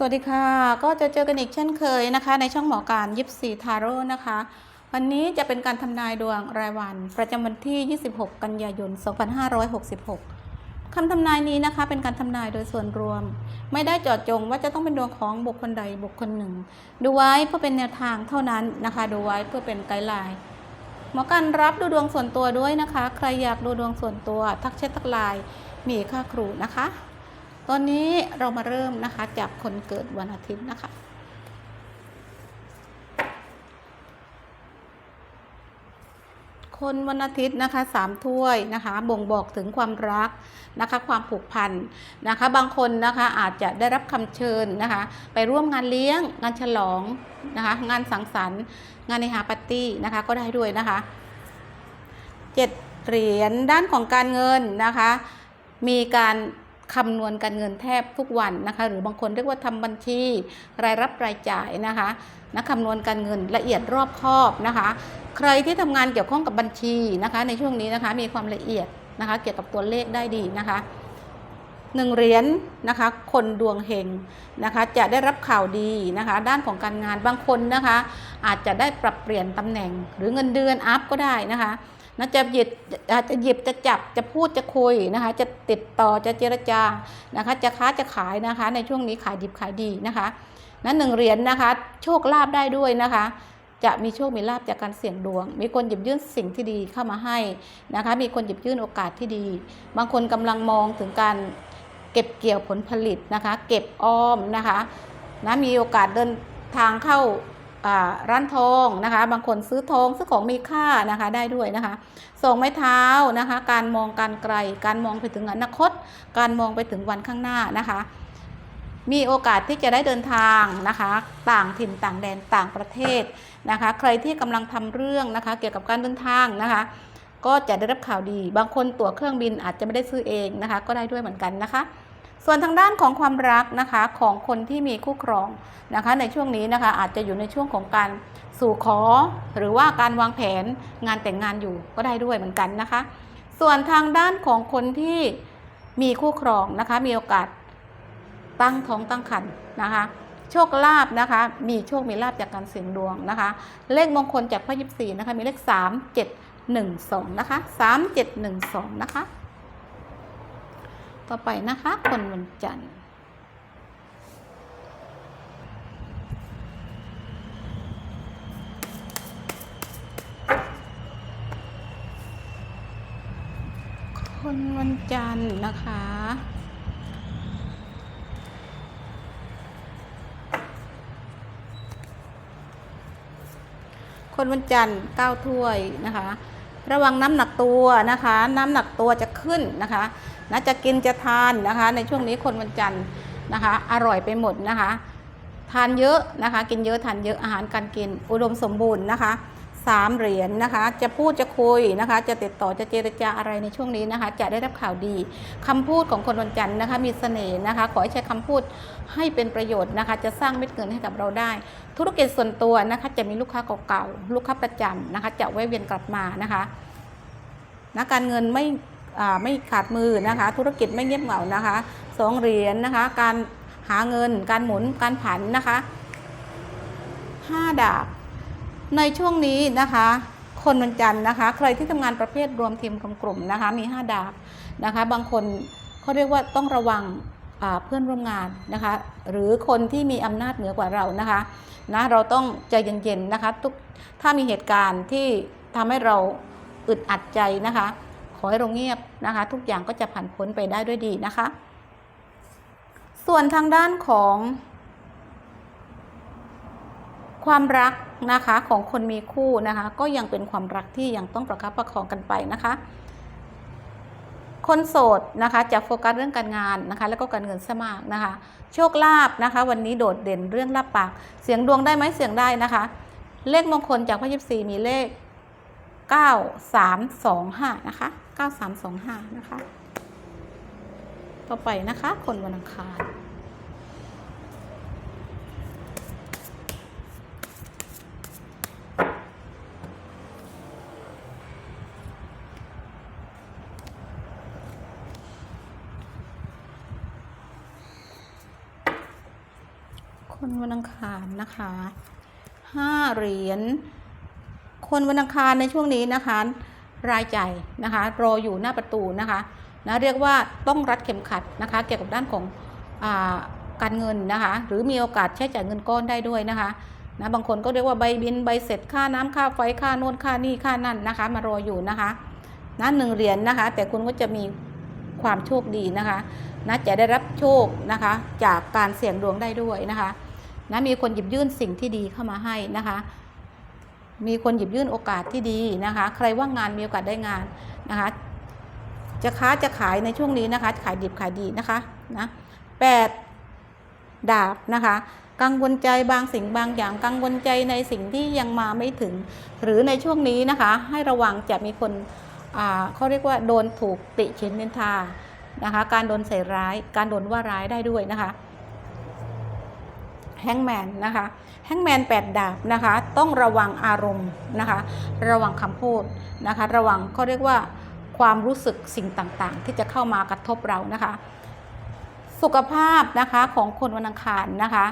สวัสดีค่ะ ก็จะเจอกันอีกเช่นเคยนะคะ ในช่องหมอการยิปซีทาโร่นะคะ วันนี้จะเป็นการทำนายดวงรายวัน ประจำวันที่ 26 กันยายน 2566 คำทำนายนี้นะคะ เป็นการทำนายโดยส่วนรวม ไม่ได้เจาะจงว่าจะต้องเป็นดวงของบุคคลใดบุคคลหนึ่ง ดูไว้เพื่อเป็นแนวทางเท่านั้นนะคะ ดูไว้เพื่อเป็นไกด์ไลน์หมอการรับดูดวงส่วนตัวด้วยนะคะ ใครอยากดูดวงส่วนตัว ทักแชททักไลน์มีค่าครูนะคะ ตอนนี้เรามาเริ่มนะคะจากคนเกิดวันอาทิตย์นะคะคนวันอาทิตย์นะคะสามถ้วยนะคะบ่งบอกถึงความรักนะคะความผูกพันนะคะบางคนนะคะอาจจะได้รับคำเชิญนะคะไปร่วมงานเลี้ยงงานฉลองนะคะงานสังสรรค์งานในหาปาร์ตี้นะคะก็ได้ด้วยนะคะเจ็ดเหรียญด้านของการเงินนะคะมีการ คำนวณการเงินแทบทุกวันนะคะ หรือบางคนเรียกว่าทำบัญชี รายรับรายจ่ายนะคะนะคำนวณการเงินละเอียดรอบคอบนะคะ ใครที่ทำงานเกี่ยวข้องกับบัญชีนะคะ ในช่วงนี้นะคะมีความละเอียดนะคะ เกี่ยวกับตัวเลขได้ดีนะคะหนึ่งเหรียญนะคะ คนดวงเฮงนะคะ จะได้รับข่าวดีนะคะ ด้านของการงานบางคนนะคะ อาจจะได้ปรับเปลี่ยนตำแหน่งหรือเงินเดือนอัพก็ได้นะคะ นะจะหยิบอาจจะหยิบจะจับจะพูดจะคุยนะคะ จะติดต่อจะเจรจานะคะ จะค้าจะขายนะคะ ในช่วงนี้ขายดิบขายดีนะคะนั้นหนึ่งเหรียญนะคะ โชคลาภได้ด้วยนะคะจะมีโชค มีลาภจากการเสี่ยงดวง มีคนหยิบยื่นสิ่งที่ดีเข้ามาให้นะคะ มีคนหยิบยื่นโอกาสที่ดี บางคนกำลังมองถึงการเก็บเกี่ยวผลผลิตนะคะ เก็บออมนะคะนะมีโอกาสเดินทางเข้า ร้านทองนะคะ บางคนซื้อทองซื้อของมีค่านะคะได้ด้วยนะคะส่งไม้เท้านะคะ การมองการไกล การมองไปถึงอนาคต การมองไปถึงวันข้างหน้านะคะ มีโอกาสที่จะได้เดินทางนะคะ ต่างถิ่นต่างแดนต่างประเทศนะคะ ใครที่กำลังทำเรื่องนะคะ เกี่ยวกับการเดินทางนะคะก็จะได้รับข่าวดี บางคนตั๋วเครื่องบินอาจจะไม่ได้ซื้อเองนะคะ ก็ได้ด้วยเหมือนกันนะคะ ส่วนทางด้านของความรักนะคะของคนที่มีคู่ครองนะคะในช่วงนี้นะคะอาจจะอยู่ในช่วงของการสู่ขอ หรือว่าการวางแผนงานแต่งงานอยู่ก็ได้ด้วยเหมือนกันนะคะ ส่วนทางด้านของคนที่มีคู่ครองนะคะมีโอกาสตั้งท้องตั้งครรภ์นะคะโชคลาภนะคะ มีโชคมีลาภจากการเสี่ยงดวงนะคะ เลขมงคลจากพ่อยิบสี่นะคะ มีเลขสามเจ็ดหนึ่งสองนะคะสามเจ็ดหนึ่งสองนะคะ ต่อไปนะคะคนวันจันทร์คนวันจันทร์นะคะ คนวันจันทร์เก้าถ้วยนะคะ ระวังน้ำหนักตัวนะคะ น้ำหนักตัวจะขึ้นนะคะนะจะกินจะทานนะคะ ในช่วงนี้คนวันจันทร์นะคะ อร่อยไปหมดนะคะ ทานเยอะนะคะ กินเยอะทานเยอะอาหารการกินอุดมสมบูรณ์นะคะ สามเหรียญนะคะ จะพูดจะคุยนะคะ จะติดต่อจะเจรจาอะไรในช่วงนี้นะคะ จะได้รับข่าวดีคำพูดของคนวันจันทร์นะคะ มีเสน่ห์นะคะ ขอให้ใช้คำพูดให้เป็นประโยชน์นะคะ จะสร้างเม็ดเงินให้กับเราได้ ธุรกิจส่วนตัวนะคะ จะมีลูกค้าเก่าๆลูกค้าประจำนะคะ จะแวะเวียนกลับมานะคะนะการเงินไม่ไม่ขาดมือนะคะ ธุรกิจไม่เงียบเหงานะคะสองเหรียญนะคะ การหาเงิน การหมุน การผันนะคะห้าดาบ ในช่วงนี้นะคะ คนวันจันทร์นะคะ ใครที่ทำงานประเภทรวมทีมกลุ่มๆนะคะ มี 5 ดาบนะคะ บางคนเขาเรียกว่าต้องระวังเพื่อนร่วมงานนะคะ หรือคนที่มีอำนาจเหนือกว่าเรานะคะนะเราต้องใจเย็นๆนะคะทุกถ้ามีเหตุการณ์ที่ทำให้เราอึดอัดใจนะคะ ขอให้เราเงียบนะคะ ทุกอย่างก็จะผ่านพ้นไปได้ด้วยดีนะคะ ส่วนทางด้านของ ความรักนะคะของคนมีคู่นะคะ ก็ยังเป็นความรักที่ยังต้องประคับประคองกันไปนะคะ คนโสดนะคะจะโฟกัสเรื่องการงานนะคะ แล้วก็การเงินสมากนะคะ โชคลาภนะคะ วันนี้โดดเด่นเรื่องลาบปาก เสียงดวงได้ไหมเสียงได้นะคะ เลขมงคลจากพระยิบสีมีเลข9325นะคะ9325นะคะ ต่อไปนะคะ คนวันอังคาร คน วันอังคารนะคะห้าเหรียญคนวันอังคารในช่วงนี้นะคะ รายจ่ายนะคะรออยู่หน้าประตูนะคะนะเรียกว่าต้องรัดเข็มขัดนะคะ เกี่ยวกับด้านของอาการเงินนะคะ หรือมีโอกาสใช้จ่ายเงินก้อนได้ด้วยนะคะนะบางคนก็เรียกว่าใบบินใบเสร็จค่าน้ำค่าไฟค่าโน่นค่านี่ค่านั่นนะคะ มารออยู่นะคะนะหนึ่งเหรียญนนะคะ แต่คุณก็จะมีความโชคดีนะคะนะจะได้รับโชคนะคะ จากการเสี่ยงดวงได้ด้วยนะคะ นะมีคนหยิบยื่นสิ่งที่ดีเข้ามาให้นะคะ มีคนหยิบยื่นโอกาสที่ดีนะคะ ใครว่างงานมีโอกาสได้งานนะคะ จะค้าจะขายในช่วงนี้นะคะ ขายดิบขายดีนะคะนะแปดดาบนะคะกังวลใจบางสิ่งบางอย่างกังวลใจในสิ่งที่ยังมาไม่ถึง หรือในช่วงนี้นะคะ ให้ระวังจะมีคนอ่าเขาเรียกว่าโดนถูกติฉินนินทานะคะ การโดนใส่ร้าย การโดนว่าร้ายได้ด้วยนะคะ แฮงแมนนะคะแฮงแมนแปดดาบนะคะต้องระวังอารมณ์นะคะระวังคำพูดนะคะระวังเขาเรียกว่าความรู้สึกสิ่งต่างๆ ที่จะเข้ามากระทบเรานะคะสุขภาพนะคะของคนวันอังคารนะคะ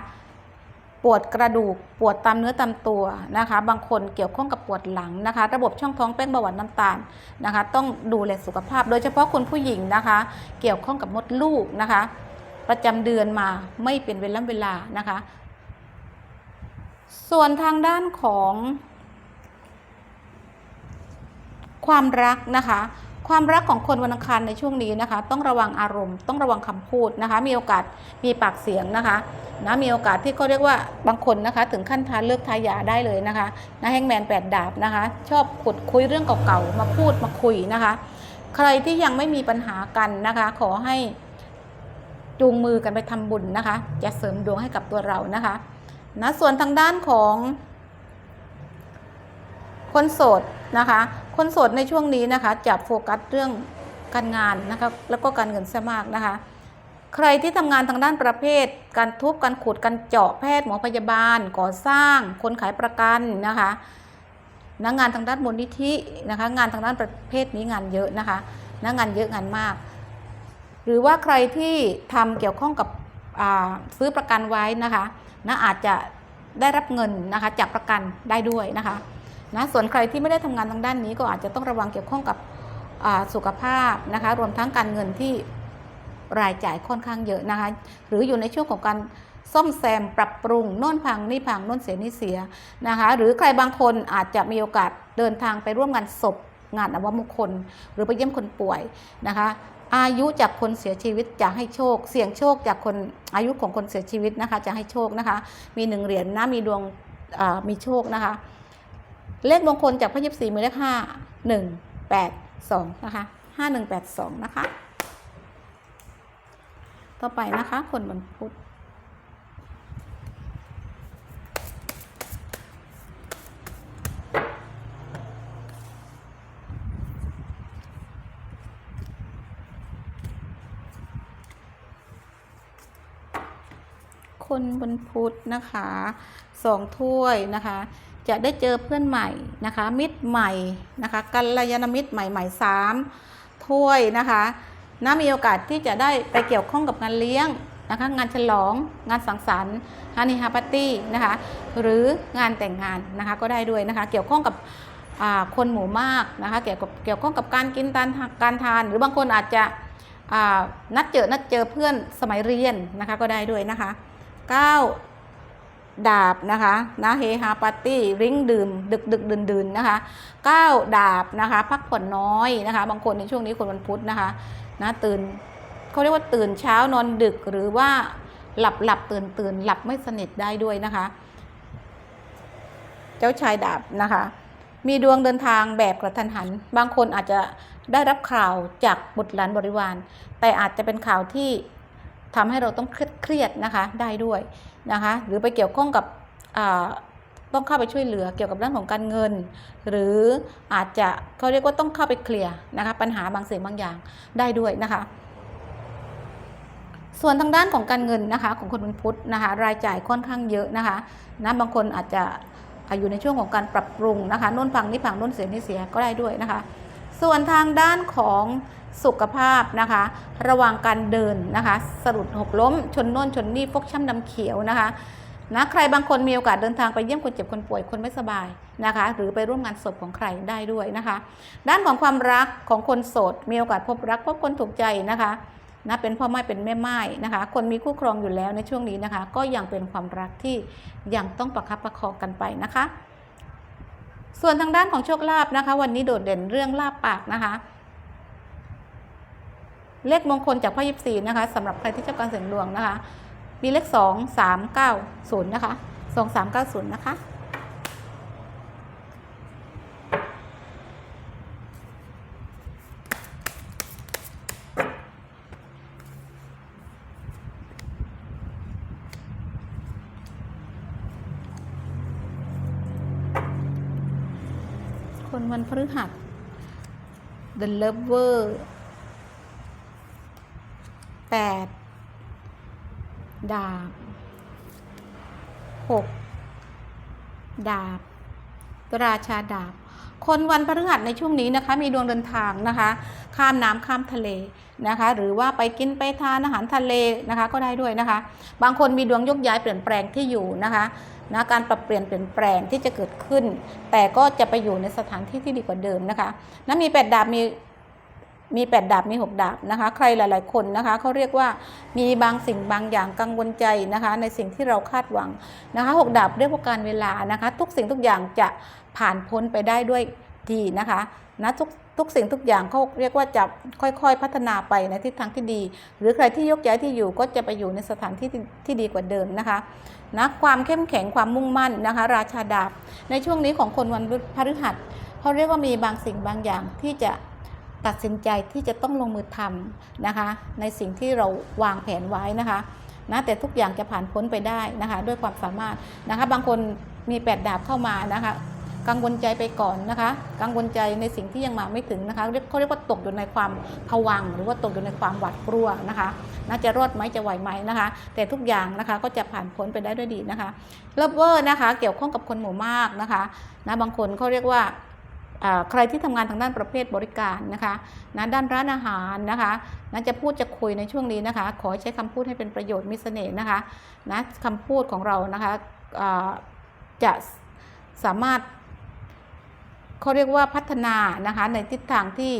ปวดกระดูกปวดตามเนื้อตามตัวนะคะ บางคนเกี่ยวข้องกับปวดหลังนะคะ ระบบช่องท้องแป้งเบาหวานน้ำตาลนะคะ ต้องดูแลสุขภาพ โดยเฉพาะคุณผู้หญิงนะคะ เกี่ยวข้องกับมดลูกนะคะ ประจำเดือนมาไม่เป็นเวลาเวลานะคะ ส่วนทางด้านของ ความรักนะคะความรักของคนวันอังคารในช่วงนี้นะคะ ต้องระวังอารมณ์ต้องระวังคำพูดนะคะ มีโอกาสมีปากเสียงนะคะนะมีโอกาสที่เขาเรียกว่าบางคนนะคะ ถึงขั้นทานเลิกทายาได้เลยนะคะนะแฮงแมนแปดดาบนะคะ ชอบขุดคุยเรื่องเก่าๆมาพูดมาคุยนะคะ ใครที่ยังไม่มีปัญหากันนะคะ ขอให้ จูงมือกันไปทำบุญนะคะ จะเสริมดวงให้กับตัวเรานะคะนะส่วนทางด้านของคนโสดนะคะ คนโสดในช่วงนี้นะคะ จะโฟกัสเรื่องการงานนะคะแล้วก็การเงินซะมากนะคะ ใครที่ทำงานทางด้านประเภท การทุบการขุดการเจาะแพทย์หมอพยาบาล ก่อสร้าง คนขายประกันนะคะนะงานทางด้านมูลนิธินะคะ งานทางด้านประเภทนี้งานเยอะนะคะนะงานเยอะงานมาก หรือว่าใครที่ทำเกี่ยวข้องกับซื้อประกันไว้นะคะนะอาจจะได้รับเงินนะคะจากประกันได้ด้วยนะคะนะส่วนใครที่ไม่ได้ทำงานทางด้านนี้ก็อาจจะต้องระวังเกี่ยวข้องกับสุขภาพนะคะรวมทั้งการเงินที่รายจ่ายค่อนข้างเยอะนะคะหรืออยู่ในช่วงของการซ่อมแซมปรับปรุงโน่นพังนี่พังโน่นเสียนี่เสียนะคะหรือใครบางคนอาจจะมีโอกาสเดินทางไปร่วมงานศพงานอวมงคล หรือไปเยี่ยมคนป่วยนะคะ อายุจากคนเสียชีวิตจะให้โชค เสี่ยงโชคจากคนอายุของคนเสียชีวิตนะคะ จะให้โชคนะคะ มีหนึ่งเหรียญนะมีดวงมีโชคนะคะ เลขมงคลจากพระยิบสีมือเลขห้าหนึ่งแปดสองนะคะห้าหนึ่งแปดสองนะคะ ต่อไปนะคะ คนวันพุทธ คนวันพุธนะคะสองถ้วยนะคะ จะได้เจอเพื่อนใหม่นะคะ มิตรใหม่นะคะกัลยาณมิตรใหม่ๆสามถ้วยนะคะน่ามีโอกาสที่จะได้ไปเกี่ยวข้องกับงานเลี้ยงนะคะงานฉลองงานสังสรรค์ฮานิฮาปาร์ตี้นะคะหรืองานแต่งงานนะคะก็ได้ด้วยนะคะเกี่ยวข้องกับคนหมู่มากนะคะเกี่ยวกับเกี่ยวข้องกับการกินการทานการทาน หรือบางคนอาจจะนัดเจอนัดเจอเพื่อนสมัยเรียนนะคะก็ได้ด้วยนะคะ 9 ดาบนะคะนะเฮฮาปาร์ตี้ริ้งดื่ม ดึกดึกดื่นดื่นนะคะ 9 ดาบนะคะพักผ่อนน้อยนะคะ บางคนในช่วงนี้คนวันพุธนะคะนะตื่นเขาเรียกว่าตื่นเช้านอนดึกหรือว่าหลับหลับตื่นตื่นหลับไม่สนิทได้ด้วยนะคะ เจ้าชายดาบนะคะ มีดวงเดินทางแบบกระทันหัน บางคนอาจจะได้รับข่าวจากบุตรหลานบริวาร แต่อาจจะเป็นข่าวที่ ทำให้เราต้องเครียดนะคะได้ด้วยนะคะหรือไปเกี่ยวข้องกับต้องเข้าไปช่วยเหลือเกี่ยวกับเรื่องของการเงิน หรืออาจจะเขาเรียกว่าต้องเข้าไปเคลียร์นะคะปัญหาบางสิ่งบางอย่างได้ด้วยนะคะส่วนทางด้านของการเงินนะคะของคนวันพุทธนะคะรายจ่ายค่อนข้างเยอะนะคะนะบางคนอาจจะอยู่ในช่วงของการปรับปรุงนะคะโน่นพังนี่พังโน่นเสียนี่เสียก็ได้ด้วยนะคะ ส่วนทางด้านของ สุขภาพนะคะ ระวังการเดินนะคะสะดุดหกล้ม ชนโน่นชนนี่ฟกช้ำดำเขียวนะคะนะใครบางคนมีโอกาสเดินทางไปเยี่ยมคนเจ็บคนป่วยคนไม่สบายนะคะ หรือไปร่วมงานศพของใครได้ด้วยนะคะ ด้านของความรักของคนโสด มีโอกาสพบรักพบคนถูกใจนะคะนะเป็นพ่อไม้เป็นแม่ไม้นะคะ คนมีคู่ครองอยู่แล้วในช่วงนี้นะคะ ก็ยังเป็นความรักที่ยังต้องประคับประคองกันไปนะคะ ส่วนทางด้านของโชคลาภนะคะ วันนี้โดดเด่นเรื่องลาบปากนะคะ เลขมงคลจากพ่อยิปซีนะคะสำหรับใครที่ชอบการเสี่ยงดวงนะคะ มีเลข2 3 9 0นย์นะคะ2 3 9 0นะคะคนวันพฤหัส The Lover แปดดาบหกดาบ ราชาดาบ คนวันพฤหัสในช่วงนี้นะคะ มีดวงเดินทางนะคะ ข้ามน้ำข้ามทะเลนะคะ หรือว่าไปกินไปทานอาหารทะเลนะคะ ก็ได้ด้วยนะคะ บางคนมีดวงยกย้ายเปลี่ยนแปลงที่อยู่นะคะนะการปรับเปลี่ยนเปลี่ยนแปลงที่จะเกิดขึ้น แต่ก็จะไปอยู่ในสถานที่ที่ดีกว่าเดิมนะคะนะมีแปดดาบมี มีแปดดาบมีหกดาบนะคะ ใครหลาย ๆ คนนะคะเขาเรียกว่ามีบางสิ่งบางอย่างกังวลใจนะคะ ในสิ่งที่เราคาดหวังนะคะหกดาบเรียกว่าการเวลานะคะ ทุกสิ่งทุกอย่างจะผ่านพ้นไปได้ด้วยดีนะคะนะทุกทุกสิ่งทุกอย่างเขาเรียกว่าจะค่อยๆ พัฒนาไปในทิศทางที่ดี หรือใครที่ยกย้ายที่อยู่ก็จะไปอยู่ในสถานที่ที่ที่ดีกว่าเดิมนะคะนะความเข้มแข็งความมุ่งมั่นนะคะ ราชาดาบ ในช่วงนี้ของคนวันพฤหัสเขาเรียกว่ามีบางสิ่งบางอย่างที่จะ ตัดสินใจที่จะต้องลงมือทำนะคะ ในสิ่งที่เราวางแผนไว้นะคะนะแต่ทุกอย่างจะผ่านพ้นไปได้นะคะ ด้วยความสามารถนะคะ บางคนมีแปดดาบเข้ามานะคะ กังวลใจไปก่อนนะคะ กังวลใจในสิ่งที่ยังมาไม่ถึงนะคะเขาเรียกว่าตกอยู่ในความผวังหรือว่าตกอยู่ในความหวาดกลัวนะคะน่าจะรอดไหมจะไหวไหมนะคะ แต่ทุกอย่างนะคะก็จะผ่านพ้นไปได้ด้วยดีนะคะเลเวอร์นะคะ เกี่ยวข้องกับคนหมู่มากนะคะนะบางคนเขาเรียกว่า ใครที่ทำงานทางด้านประเภทบริการนะคะนะด้านร้านอาหารนะคะนะจะพูดจะคุยในช่วงนี้นะคะ ขอใช้คำพูดให้เป็นประโยชน์มีเสน่ห์นะคะนะคำพูดของเรานะคะจะสามารถเขาเรียกว่าพัฒนานะคะในทิศทางที่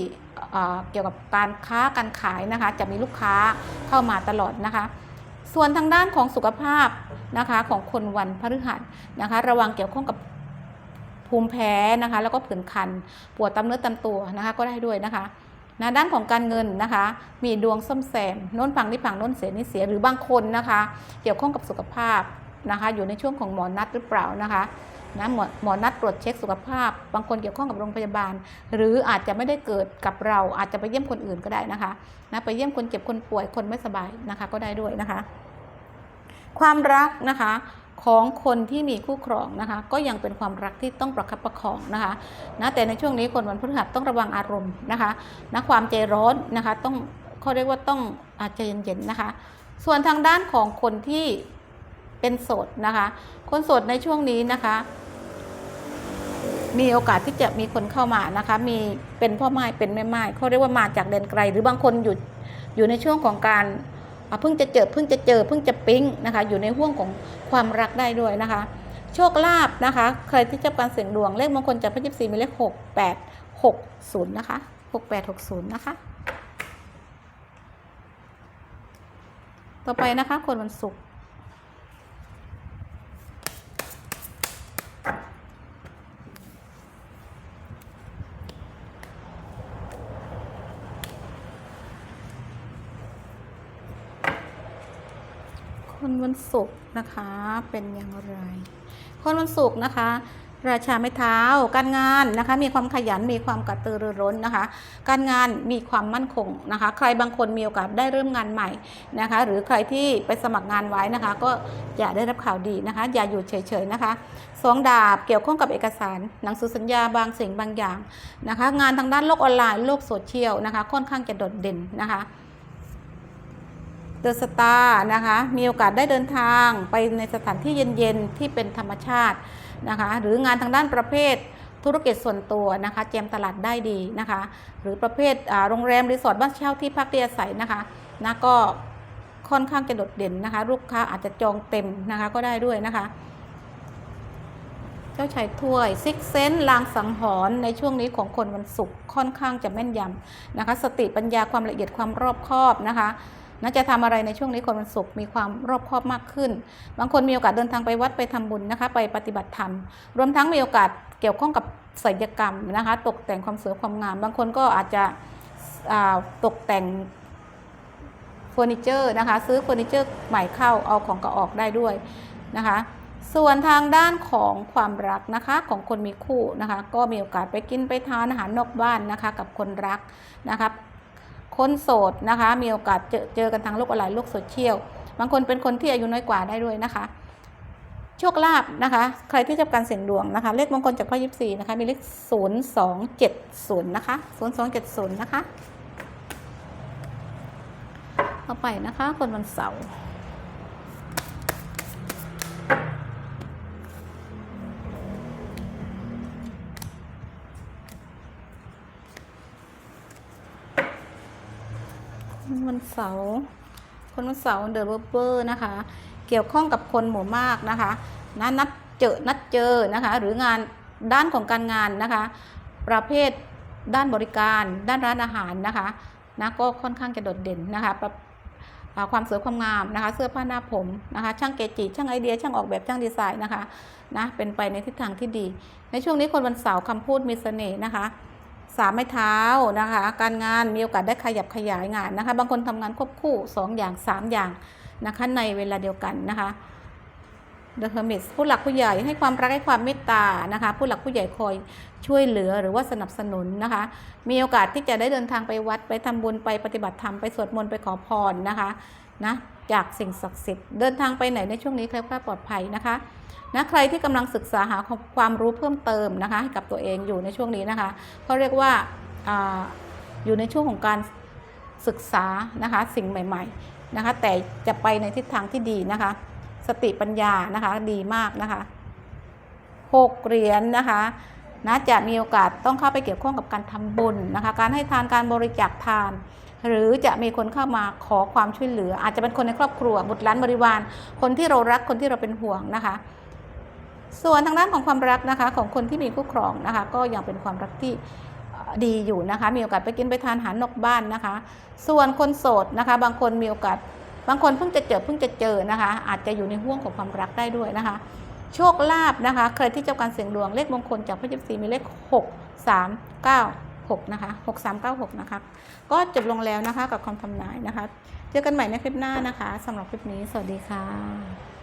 เกี่ยวกับการค้าการขายนะคะ จะมีลูกค้าเข้ามาตลอดนะคะ ส่วนทางด้านของสุขภาพนะคะของคนวันพฤหัสนะคะ ระวังเกี่ยวข้องกับ ภูมิแพ้นะคะ แล้วก็ผื่นคัน ปวดตามเนื้อตามตัวนะคะ ก็ได้ด้วยนะคะนะด้านของการเงินนะคะ มีดวงซ่อมแซมน้นพังนี่พังน้นเสียนี่เสียหรือบางคนนะคะ เกี่ยวข้องกับสุขภาพนะคะ อยู่ในช่วงของหมอนัดหรือเปล่านะคะนะหมอหมอนัดตรวจเช็คสุขภาพ บางคนเกี่ยวข้องกับโรงพยาบาล หรืออาจจะไม่ได้เกิดกับเราอาจจะไปเยี่ยมคนอื่นก็ได้นะคะนะไปเยี่ยมคนเจ็บคนป่วยคนไม่สบายนะคะ ก็ได้ด้วยนะคะ ความรักนะคะ ของคนที่มีคู่ครองนะคะ ก็ยังเป็นความรักที่ต้องประคับประคองนะคะนะแต่ในช่วงนี้คนวันพฤหัสต้องระวังอารมณ์นะคะนะความใจร้อนนะคะต้องเขาเรียกว่าต้องอาจจะเย็นๆนะคะ ส่วนทางด้านของคนที่เป็นโสดนะคะ คนโสดในช่วงนี้นะคะ มีโอกาสที่จะมีคนเข้ามานะคะ มีเป็นพ่อไม้เป็นแม่ไม้เขาเรียกว่ามาจากแดนไกล หรือบางคนอยู่อยู่ในช่วงของการ เพิ่งจะเจอเพิ่งจะเจอเพิ่งจะปิ๊งนะคะ อยู่ในห่วงของความรักได้ด้วยนะคะ โชคลาภนะคะ ใครที่จับการเสี่ยงดวงเลขมงคลจากพระยิบสีมีเลขหกแปดหกศูนย์นะคะหกแปดหกศูนย์นะคะ ต่อไปนะคะคนวันศุกร์ คนวันศุกร์นะคะเป็นอย่างไร คนวันศุกร์นะคะ ราชาไม้เท้า การงานนะคะ มีความขยันมีความกระตือรือร้นนะคะ การงานมีความมั่นคงนะคะ ใครบางคนมีโอกาสได้เริ่มงานใหม่นะคะ หรือใครที่ไปสมัครงานไว้นะคะ ก็จะได้รับข่าวดีนะคะ อย่าอยู่เฉยๆนะคะสองดาบเกี่ยวข้องกับเอกสาร หนังสือสัญญาบางสิ่งบางอย่างนะคะ งานทางด้านโลกออนไลน์โลกโซเชียลนะคะ ค่อนข้างจะโดดเด่นนะคะ ดอะสตาร์นะคะมีโอกาสได้เดินทางไปในสถานที่เย็นๆ ที่เป็นธรรมชาตินะคะหรืองานทางด้านประเภทธุรกิจส่วนตัวนะคะแจมตลาดได้ดีนะคะ หรือประเภทโรงแรมรีสอร์ทบ้านเช่าที่พักที่อาศัยนะคะนะก็ค่อนข้างจะโดดเด่นนะคะ ลูกค้าอาจจะจองเต็มนะคะก็ได้ด้วยนะคะ เจ้าชายถ้วยซิกเซนลางสังหรณ์ในช่วงนี้ของคนวันศุกร์ค่อนข้างจะแม่นยำนะคะ สติปัญญาความละเอียดความรอบคอบนะคะ น่าจะทำอะไรในช่วงนี้คนวันศุกร์มีความรอบคอบมากขึ้น บางคนมีโอกาสเดินทางไปวัดไปทำบุญนะคะ ไปปฏิบัติธรรม รวมทั้งมีโอกาสเกี่ยวข้องกับศิลปกรรมนะคะ ตกแต่งความสวยความงาม บางคนก็อาจจะตกแต่งเฟอร์นิเจอร์นะคะ ซื้อเฟอร์นิเจอร์ใหม่เข้าเอาของเก่าออกได้ด้วยนะคะส่วนทางด้านของความรักนะคะของคนมีคู่นะคะ ก็มีโอกาสไปกินไปทานอาหารนอกบ้านนะคะ กับคนรักนะครับ คนโสดนะคะ มีโอกาสเจอเจอกันทางโลกออนไลน์โลกโซเชียลบางคนเป็นคนที่อายุน้อยกว่าได้ด้วยนะคะ โชคลาภนะคะ ใครที่จะการเสี่ยงดวงนะคะ เลขมงคลจากพ่อยิปซีนะคะ มีเลข0 2 7 0นะคะ0 2 7 0นะคะ ต่อไปนะคะ คนวันเสาร์ วันเสาร์คนวันเสาร์เดอะเบอร์นะคะ เกี่ยวข้องกับคนหมู่มากนะคะนะนัดเจอนัดเจอนะคะ หรืองานด้านของการงานนะคะ ประเภทด้านบริการ ด้านร้านอาหารนะคะนะก็ค่อนข้างจะโดดเด่นนะคะความสวยความงามนะคะ เสื้อผ้าหน้าผมนะคะ ช่างเกจิช่างไอเดีย ช่างออกแบบช่างดีไซน์นะคะนะเป็นไปในทิศทางที่ดี ในช่วงนี้คนวันเสาร์คำพูดมีเสน่ห์นะคะ สามไม้เท้านะคะ การงานมีโอกาสได้ขยับขยายงานนะคะ บางคนทำงานควบคู่ 2 อย่าง 3 อย่างนะคะในเวลาเดียวกันนะคะ The Hermit ผู้หลักผู้ใหญ่ให้ความรักให้ความเมตตานะคะ ผู้หลักผู้ใหญ่คอยช่วยเหลือหรือว่าสนับสนุนนะคะ มีโอกาสที่จะได้เดินทางไปวัดไปทำบุญไปปฏิบัติธรรมไปสวดมนต์ไปขอพรนะคะนะ จากสิ่งศักดิ์สิทธิ์เดินทางไปไหนในช่วงนี้แคล้วคลาดปลอดภัยนะคะนะใครที่กำลังศึกษาหาความรู้เพิ่มเติมนะคะให้กับตัวเองอยู่ในช่วงนี้นะคะเขาเรียกว่าออยู่ในช่วงของการศึกษานะคะสิ่งใหม่ๆนะคะแต่จะไปในทิศทางที่ดีนะคะ สติปัญญานะคะดีมากนะคะหกเหรียญนะคะนะจะมีโอกาสต้องเข้าไปเกี่ยวข้องกับการทำบุญนะคะ การให้ทานการบริจาคทาน หรือจะมีคนเข้ามาขอความช่วยเหลือ อาจจะเป็นคนในครอบครัวบุตรหลานบริวาร คนที่เรารักคนที่เราเป็นห่วงนะคะ ส่วนทางด้านของความรักนะคะ ของคนที่มีคู่ครองนะคะ ก็ยังเป็นความรักที่ดีอยู่นะคะ มีโอกาสไปกินไปทานอาหารนอกบ้านนะคะ ส่วนคนโสดนะคะ บางคนมีโอกาสบางคนเพิ่งจะเจอเพิ่งจะเจอนะคะ อาจจะอยู่ในห่วงของความรักได้ด้วยนะคะ โชคลาภนะคะ ใครที่เจ้าการเสี่ยงดวงเลขมงคลจากพระยิปซีมีเลข 6 3 9 6นะคะ6 3 9 6นะคะก็จบลงแล้วนะคะกับคำทำนายนะคะ เจอกันใหม่ในคลิปหน้านะคะสำหรับคลิปนี้ สวัสดีค่ะ